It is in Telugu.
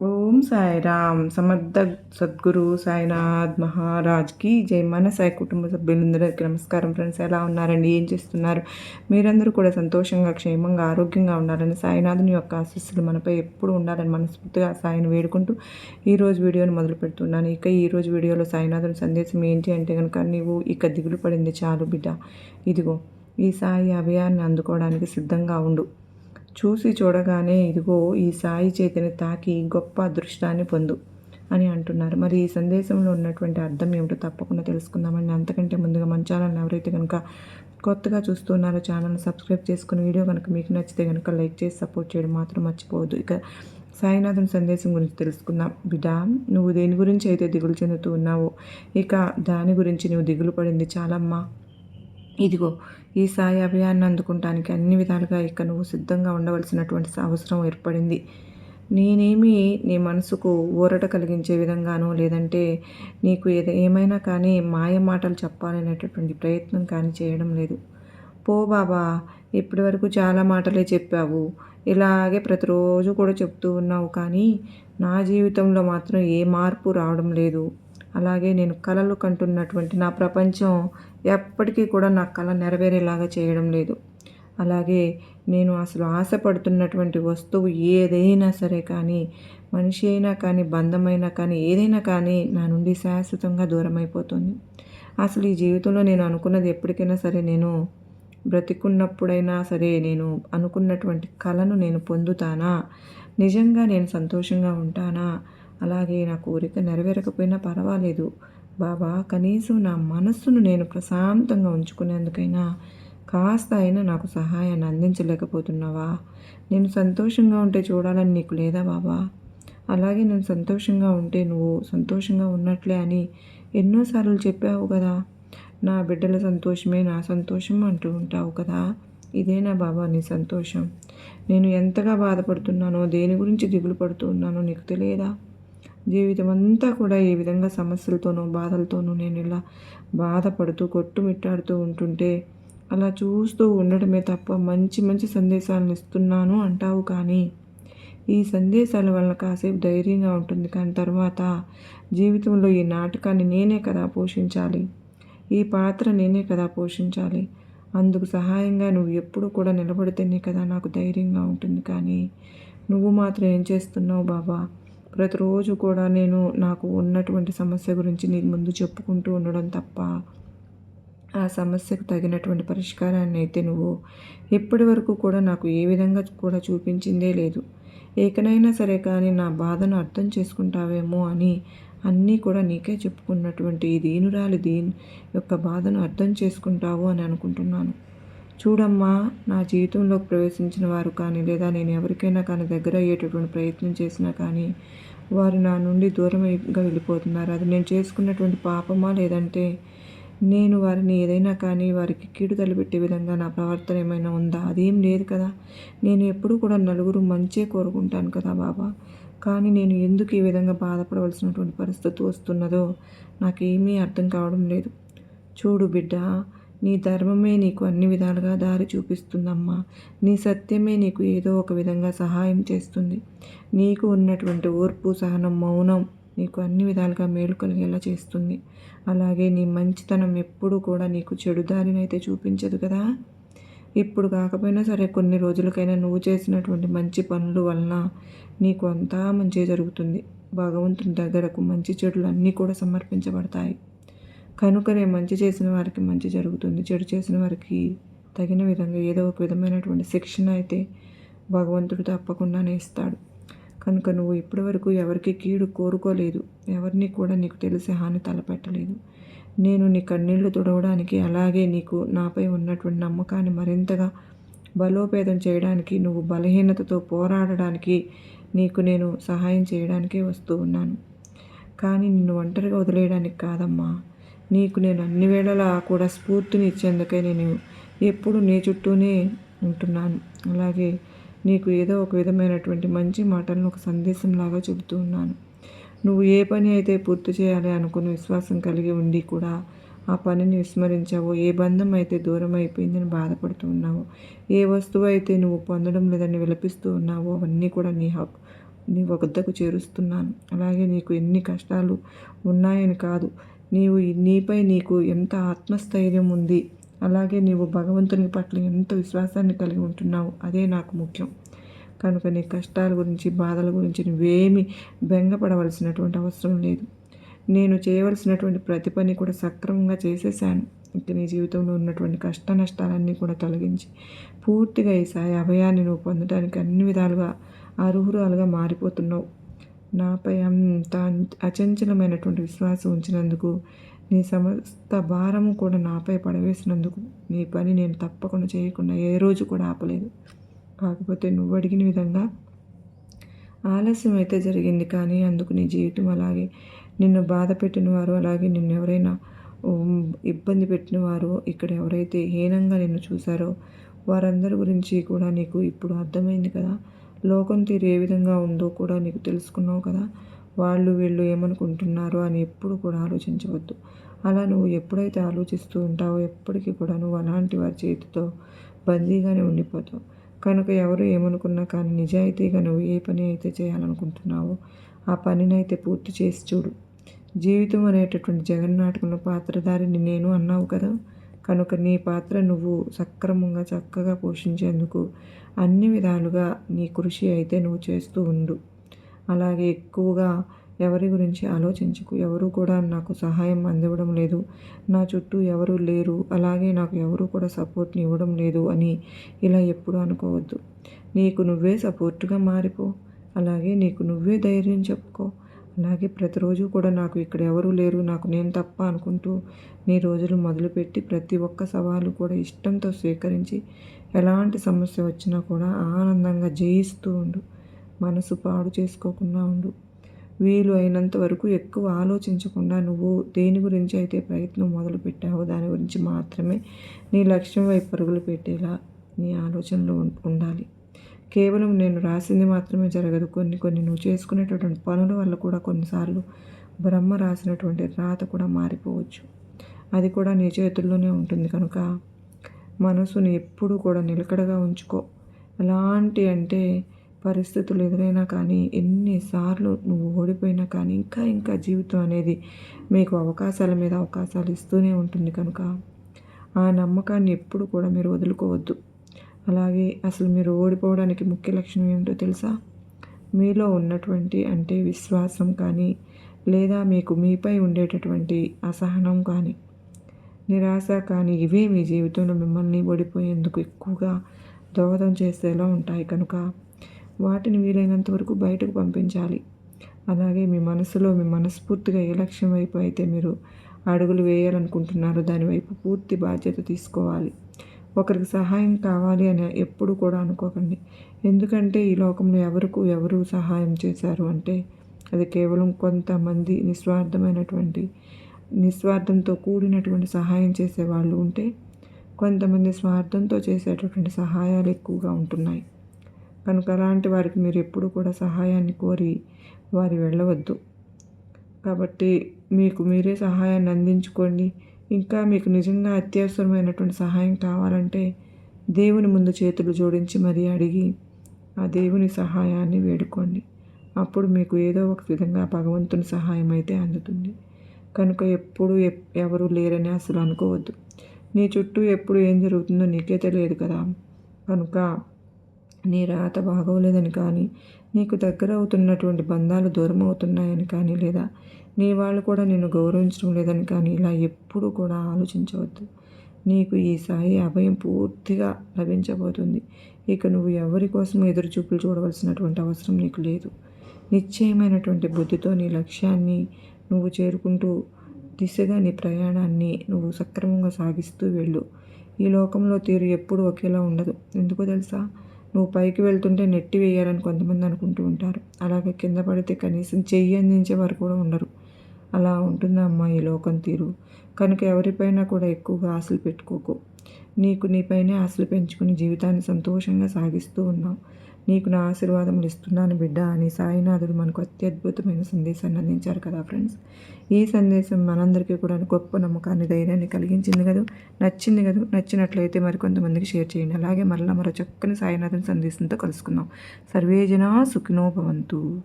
ఓం సాయిరామ్. సమర్థ సద్గురు సాయినాథ్ మహారాజ్కి జై మన సాయి కుటుంబ సభ్యులందరికీ నమస్కారం ఫ్రెండ్స్. ఎలా ఉన్నారండి? ఏం చేస్తున్నారు? మీరందరూ కూడా సంతోషంగా క్షేమంగా ఆరోగ్యంగా ఉండాలని సాయినాథుని యొక్క ఆశీస్సులు మనపై ఎప్పుడు ఉండాలని మనస్ఫూర్తిగా సాయిని వేడుకుంటూ ఈరోజు వీడియోని మొదలు పెడుతున్నాను. ఇక ఈరోజు వీడియోలో సాయినాథుని సందేశం ఏంటి అంటే కనుక నీవు ఇక దిగులు పడింది చాలు బిడ్డ. ఇదిగో ఈ సాయి అభయాన్ని అందుకోవడానికి సిద్ధంగా ఉండు. చూసి చూడగానే ఇదిగో ఈ సాయి చేతిని తాకి గొప్ప అదృష్టాన్ని పొందు అని అంటున్నారు. మరి ఈ సందేశంలో ఉన్నటువంటి అర్థం ఏమిటో తప్పకుండా తెలుసుకుందామని అంతకంటే ముందుగా మన ఛానల్ ఎవరైతే కనుక కొత్తగా చూస్తున్నారో ఛానల్ని సబ్స్క్రైబ్ చేసుకుని వీడియో కనుక మీకు నచ్చితే కనుక లైక్ చేసి సపోర్ట్ చేయడం మాత్రం మర్చిపోవద్దు. ఇక సాయినాథుని సందేశం గురించి తెలుసుకుందాం. బిడా నువ్వు దేని గురించి అయితే దిగులు చెందుతూ ఉన్నావో ఇక దాని గురించి నువ్వు దిగులు పడింది చాలమ్మా. ఇదిగో ఈ సాయి అభయాన్ని అందుకుంటానికి అన్ని విధాలుగా ఇక నువ్వు సిద్ధంగా ఉండవలసినటువంటి అవసరం ఏర్పడింది. నేనేమి నీ మనసుకు ఊరట కలిగించే విధంగానో లేదంటే నీకు ఏదో ఏమైనా కానీ మాయ మాటలు చెప్పాలనేటటువంటి ప్రయత్నం కానీ చేయడం లేదు. పో బాబా ఇప్పటి వరకు చాలా మాటలే చెప్పావు. ఇలాగే ప్రతిరోజు కూడా చెప్తూ ఉన్నావు కానీ నా జీవితంలో మాత్రం ఏ మార్పు రావడం లేదు. అలాగే నేను కలలు కంటున్నటువంటి నా ప్రపంచం ఎప్పటికీ కూడా నా కళ నెరవేరేలాగా చేయడం లేదు. అలాగే నేను అసలు ఆశపడుతున్నటువంటి వస్తువు ఏదైనా సరే కానీ మనిషి అయినా కానీ బంధమైనా కానీ ఏదైనా కానీ నా నుండి శాశ్వతంగా దూరం అయిపోతుంది. అసలు ఈ జీవితంలో నేను అనుకున్నది ఎప్పటికైనా సరే నేను బ్రతికున్నప్పుడైనా సరే నేను అనుకున్నటువంటి కళను నేను పొందుతానా? నిజంగా నేను సంతోషంగా ఉంటానా? అలాగే నా కోరిక నెరవేరకపోయినా పర్వాలేదు. బాబా కనీసం నా మనస్సును నేను ప్రశాంతంగా ఉంచుకునేందుకైనా కాస్త అయినా నాకు సహాయాన్ని అందించలేకపోతున్నావా? నేను సంతోషంగా ఉంటే చూడాలని నీకు లేదా బాబా? అలాగే నేను సంతోషంగా ఉంటే నువ్వు సంతోషంగా ఉన్నట్లే అని ఎన్నోసార్లు చెప్పావు కదా. నా బిడ్డల సంతోషమే నా సంతోషం అంటూ ఉంటావు కదా. ఇదేనా బాబా నీ సంతోషం? నేను ఎంతగా బాధపడుతున్నానో దేని గురించి దిగులు పడుతున్నానో నీకు తెలియదా? జీవితం అంతా కూడా ఈ విధంగా సమస్యలతోనూ బాధలతోనూ నేను ఇలా బాధపడుతూ కొట్టుమిట్టాడుతూ ఉంటుంటే అలా చూస్తూ ఉండడమే తప్ప మంచి మంచి సందేశాలను ఇస్తున్నాను అంటావు కానీ ఈ సందేశాల వలన కాసేపు ధైర్యంగా ఉంటుంది. కానీ తర్వాత జీవితంలో ఈ నాటకాన్ని నేనే కదా పోషించాలి. ఈ పాత్ర నేనే కదా పోషించాలి. అందుకు సహాయంగా నువ్వు ఎప్పుడు కూడా నిలబడితేనే కదా నాకు ధైర్యంగా ఉంటుంది. కానీ నువ్వు మాత్రం ఏం చేస్తున్నావు బాబా? ప్రతిరోజు కూడా నేను నాకు ఉన్నటువంటి సమస్య గురించి నీకు ముందు చెప్పుకుంటూ ఉండడం తప్ప ఆ సమస్యకు తగినటువంటి పరిష్కారాన్ని అయితే నువ్వు ఇప్పటి వరకు కూడా నాకు ఏ విధంగా కూడా చూపించిందే లేదు. ఏకనైనా సరే కానీ నా బాధను అర్థం చేసుకుంటావేమో అని అన్నీ కూడా నీకే చెప్పుకున్నటువంటి ఈ దీనురాలి దీని యొక్క బాధను అర్థం చేసుకుంటావు అని అనుకుంటున్నాను. చూడమ్మా నా జీవితంలోకి ప్రవేశించిన వారు కానీ లేదా నేను ఎవరికైనా కానీ దగ్గర అయ్యేటటువంటి ప్రయత్నం చేసినా కానీ వారు నా నుండి దూరంగా వెళ్ళిపోతున్నారు. అది నేను చేసుకున్నటువంటి పాపమా లేదంటే నేను వారిని ఏదైనా కానీ వారికి కీడు తలపెట్టే విధంగా నా ప్రవర్తన ఏమైనా ఉందా? అదేం లేదు కదా. నేను ఎప్పుడూ కూడా నలుగురు మంచే కోరుకుంటాను కదా బాబా. కానీ నేను ఎందుకు ఈ విధంగా బాధపడవలసినటువంటి పరిస్థితి వస్తున్నదో నాకేమీ అర్థం కావడం లేదు. చూడు బిడ్డ నీ ధర్మమే నీకు అన్ని విధాలుగా దారి చూపిస్తుందమ్మా. నీ సత్యమే నీకు ఏదో ఒక విధంగా సహాయం చేస్తుంది. నీకు ఉన్నటువంటి ఓర్పు సహనం మౌనం నీకు అన్ని విధాలుగా మేలు కలిగేలా చేస్తుంది. అలాగే నీ మంచితనం ఎప్పుడూ కూడా నీకు చెడు దారినైతే చూపించదు కదా. ఇప్పుడు కాకపోయినా సరే కొన్ని రోజులకైనా నువ్వు చేసినటువంటి మంచి పనుల వలన నీకు అంతా మంచి జరుగుతుంది. భగవంతుని దగ్గరకు మంచి చెడులు అన్నీ కూడా సమర్పించబడతాయి. కనుకనే మంచి చేసిన వారికి మంచి జరుగుతుంది. చెడు చేసిన వారికి తగిన విధంగా ఏదో ఒక విధమైనటువంటి శిక్షణ అయితే భగవంతుడు తప్పకుండానే ఇస్తాడు. కనుక నువ్వు ఇప్పటి వరకు ఎవరికి కీడు కోరుకోలేదు. ఎవరిని కూడా నీకు తెలిసే హాని తలపెట్టలేదు. నేను నీ కన్నీళ్ళు తుడవడానికి అలాగే నీకు నాపై ఉన్నటువంటి నమ్మకాన్ని మరింతగా బలోపేతం చేయడానికి నువ్వు బలహీనతతో పోరాడడానికి నీకు నేను సహాయం చేయడానికే వస్తూ ఉన్నాను. కానీ నిన్ను ఒంటరిగా వదిలేయడానికి కాదమ్మా. నీకు నేను అన్ని వేళలా కూడా స్ఫూర్తిని ఇచ్చేందుకే నేను ఎప్పుడు నీ చుట్టూనే ఉంటున్నాను. అలాగే నీకు ఏదో ఒక విధమైనటువంటి మంచి మాటలను ఒక సందేశంలాగా చెబుతూ ఉన్నాను. నువ్వు ఏ పని అయితే పూర్తి చేయాలి అనుకుని విశ్వాసం కలిగి ఉండి కూడా ఆ పనిని విస్మరించావో ఏ బంధం అయితే దూరం అయిపోయిందని బాధపడుతూ ఉన్నావో ఏ వస్తువు అయితే నువ్వు పొందడం లేదని విలపిస్తూ ఉన్నావో అవన్నీ కూడా నీ హక్కు నీ వద్దకు చేరుస్తున్నాను. అలాగే నీకు ఎన్ని కష్టాలు ఉన్నాయని కాదు నీవు నీపై నీకు ఎంత ఆత్మస్థైర్యం ఉంది అలాగే నీవు భగవంతుని పట్ల ఎంత విశ్వాసాన్ని కలిగి ఉంటున్నావు అదే నాకు ముఖ్యం. కనుక నీ కష్టాల గురించి బాధల గురించి నువ్వేమీ బెంగపడవలసినటువంటి అవసరం లేదు. నేను చేయవలసినటువంటి ప్రతి పని కూడా సక్రమంగా చేసేసాను ఇక నీ జీవితంలో ఉన్నటువంటి కష్ట నష్టాలన్నీ కూడా తొలగించి పూర్తిగా ఈ సాయి అభయాన్ని నువ్వు పొందడానికి అన్ని విధాలుగా అర్హురాలుగా మారిపోతున్నావు. నాపై అంత అచంచలమైనటువంటి విశ్వాసం ఉంచినందుకు నీ సమస్త భారము కూడా నాపై పడవేసినందుకు నీ పని నేను తప్పకుండా చేయకుండా ఏ రోజు కూడా ఆపలేదు. కాకపోతే నువ్వు అడిగిన విధంగా ఆలస్యం అయితే జరిగింది కానీ అందుకు నీ జీవితం అలాగే. నిన్ను బాధ పెట్టిన వారు అలాగే నిన్ను ఎవరైనా ఇబ్బంది పెట్టిన వారు ఇక్కడ ఎవరైతే హీనంగా నిన్ను చూశారో వారందరి గురించి కూడా నీకు ఇప్పుడు అర్థమైంది కదా. లోకం తీరు ఏ విధంగా ఉందో కూడా నీకు తెలుసుకున్నావు కదా. వాళ్ళు వీళ్ళు ఏమనుకుంటున్నారు అని ఎప్పుడు కూడా ఆలోచించవద్దు. అలా నువ్వు ఎప్పుడైతే ఆలోచిస్తూ ఉంటావో ఎప్పటికీ కూడా నువ్వు అలాంటి వారి చేతితో బందీగానే ఉండిపోతావు. కనుక ఎవరు ఏమనుకున్నా కానీ నిజాయితీగా నువ్వు ఏ పని అయితే చేయాలనుకుంటున్నావో ఆ పనినైతే పూర్తి చేసి చూడు. జీవితం అనేటటువంటి జగన్నాటకంలో పాత్రధారిని నేను అన్నావు కదా. కనుక నీ పాత్ర నువ్వు సక్రమంగా చక్కగా పోషించేందుకు అన్ని విధాలుగా నీ కృషి అయితే నువ్వు చేస్తూ ఉండు. అలాగే ఎక్కువగా ఎవరి గురించి ఆలోచించుకు. ఎవరు కూడా నాకు సహాయం అందివ్వడం లేదు. నా చుట్టూ ఎవరు లేరు. అలాగే నాకు ఎవరు కూడా సపోర్ట్ని ఇవ్వడం లేదు అని ఇలా ఎప్పుడు అనుకోవద్దు. నీకు నువ్వే సపోర్ట్గా మారిపో. అలాగే నీకు నువ్వే ధైర్యం చెప్పుకో. అలాగే ప్రతిరోజు కూడా నాకు ఇక్కడ ఎవరూ లేరు. నాకు నేను తప్ప అనుకుంటూ నీ రోజులు మొదలుపెట్టి ప్రతి ఒక్క సవాలు కూడా ఇష్టంతో స్వీకరించి ఎలాంటి సమస్య వచ్చినా కూడా ఆనందంగా జయిస్తూ ఉండు. మనసు పాడు చేసుకోకుండా ఉండు. వీలు అయినంత వరకు ఎక్కువ ఆలోచించకుండా నువ్వు దేని గురించి అయితే ప్రయత్నం మొదలు పెట్టావో దాని గురించి మాత్రమే నీ లక్ష్యం వైపు పరుగులు పెట్టేలా నీ ఆలోచనలు ఉండాలి. కేవలం నేను రాసింది మాత్రమే జరగదు. కొన్ని కొన్ని నువ్వు చేసుకునేటటువంటి పనుల వల్ల కూడా కొన్నిసార్లు బ్రహ్మ రాసినటువంటి రాత కూడా మారిపోవచ్చు. అది కూడా నీ చేతుల్లోనే ఉంటుంది కనుక మనసుని ఎప్పుడూ కూడా నిలకడగా ఉంచుకో. ఎలాంటి అంటే పరిస్థితులు ఎదురైనా కానీ ఎన్నిసార్లు నువ్వు ఓడిపోయినా కానీ ఇంకా ఇంకా జీవితం అనేది మీకు అవకాశాల మీద అవకాశాలు ఇస్తూనే ఉంటుంది కనుక ఆ నమ్మకాన్ని ఎప్పుడు కూడా మీరు వదులుకోవద్దు. అలాగే అసలు మీరు ఓడిపోవడానికి ముఖ్య లక్షణం ఏమిటో తెలుసా? మీలో ఉన్నటువంటి అంటే విశ్వాసం కానీ లేదా మీకు మీపై ఉండేటటువంటి అసహనం కానీ నిరాశ కానీ ఇవే మీ జీవితంలో మిమ్మల్ని ఓడిపోయేందుకు ఎక్కువగా దోహదం చేసేలా ఉంటాయి కనుక వాటిని వీలైనంత వరకు బయటకు పంపించాలి. అలాగే మీ మనసులో మీ మనస్ఫూర్తిగా ఏ లక్ష్యం వైపు అయితే మీరు అడుగులు వేయాలనుకుంటున్నారో దానివైపు పూర్తి బాధ్యత తీసుకోవాలి. ఒకరికి సహాయం కావాలి అని ఎప్పుడు కూడా అనుకోకండి. ఎందుకంటే ఈ లోకంలో ఎవరికి ఎవరు సహాయం చేశారు అంటే అది కేవలం కొంతమంది నిస్వార్థమైనటువంటి నిస్వార్థంతో కూడినటువంటి సహాయం చేసే వాళ్ళు ఉంటే కొంతమంది స్వార్థంతో చేసేటటువంటి సహాయాలు ఎక్కువగా ఉంటున్నాయి. కనుక అలాంటి వారికి మీరు ఎప్పుడు కూడా సహాయాన్ని కోరి వారి వెళ్ళవద్దు. కాబట్టి మీకు మీరే సహాయాన్ని అందించుకోండి. ఇంకా మీకు నిజంగా అత్యవసరమైనటువంటి సహాయం కావాలంటే దేవుని ముందు చేతులు జోడించి మరీ అడిగి ఆ దేవుని సహాయాన్ని వేడుకోండి. అప్పుడు మీకు ఏదో ఒక విధంగా భగవంతుని సహాయం అయితే అందుతుంది. కనుక ఎప్పుడు ఎవరు లేరని అసలు అనుకోవద్దు. నీ చుట్టూ ఎప్పుడు ఏం జరుగుతుందో నీకే తెలియదు కదా. కనుక నీ రాత బాగోలేదని కానీ నీకు దగ్గర అవుతున్నటువంటి బంధాలు దూరం అవుతున్నాయని కానీ లేదా నీ వాళ్ళు కూడా నిన్ను గౌరవించడం లేదని కానీ ఇలా ఎప్పుడూ కూడా ఆలోచించవద్దు. నీకు ఈ సాయి అభయం పూర్తిగా లభించబోతుంది. ఇక నువ్వు ఎవరి కోసం ఎదురు చూపులు చూడవలసినటువంటి అవసరం నీకు లేదు. నిశ్చయమైనటువంటి బుద్ధితో నీ లక్ష్యాన్ని నువ్వు చేరుకుంటూ దిశగా నీ ప్రయాణాన్ని నువ్వు సక్రమంగా సాగిస్తూ వెళ్ళు. ఈ లోకంలో తీరు ఎప్పుడు ఒకేలా ఉండదు. ఎందుకో తెలుసా? నువ్వు పైకి వెళ్తుంటే నెట్టి వేయాలని కొంతమంది అనుకుంటూ ఉంటారు. అలాగే కింద పడితే కనీసం చెయ్యి అందించే వారు కూడా ఉండరు. అలా ఉంటుందమ్మా ఈ లోకం తీరు. కనుక ఎవరిపైనా కూడా ఎక్కువగా ఆశలు పెట్టుకోకు. నీకు నీపైనే ఆశలు పెంచుకుని జీవితాన్ని సంతోషంగా సాగిస్తూ ఉన్నావు. నీకు నా ఆశీర్వాదములు ఇస్తున్నాను బిడ్డ అని సాయినాథుడు మనకు అత్యద్భుతమైన సందేశాన్ని అందించారు కదా ఫ్రెండ్స్. ఈ సందేశం మనందరికీ కూడా గొప్ప నమ్మకాన్ని ధైర్యాన్ని కలిగించింది కదా. నచ్చింది కదా. నచ్చినట్లయితే మరి కొంతమందికి షేర్ చేయండి. అలాగే మరలా మరో చక్కని సాయినాథుని సందేశంతో కలుసుకుందాం. సర్వేజన సుఖినోభవంతు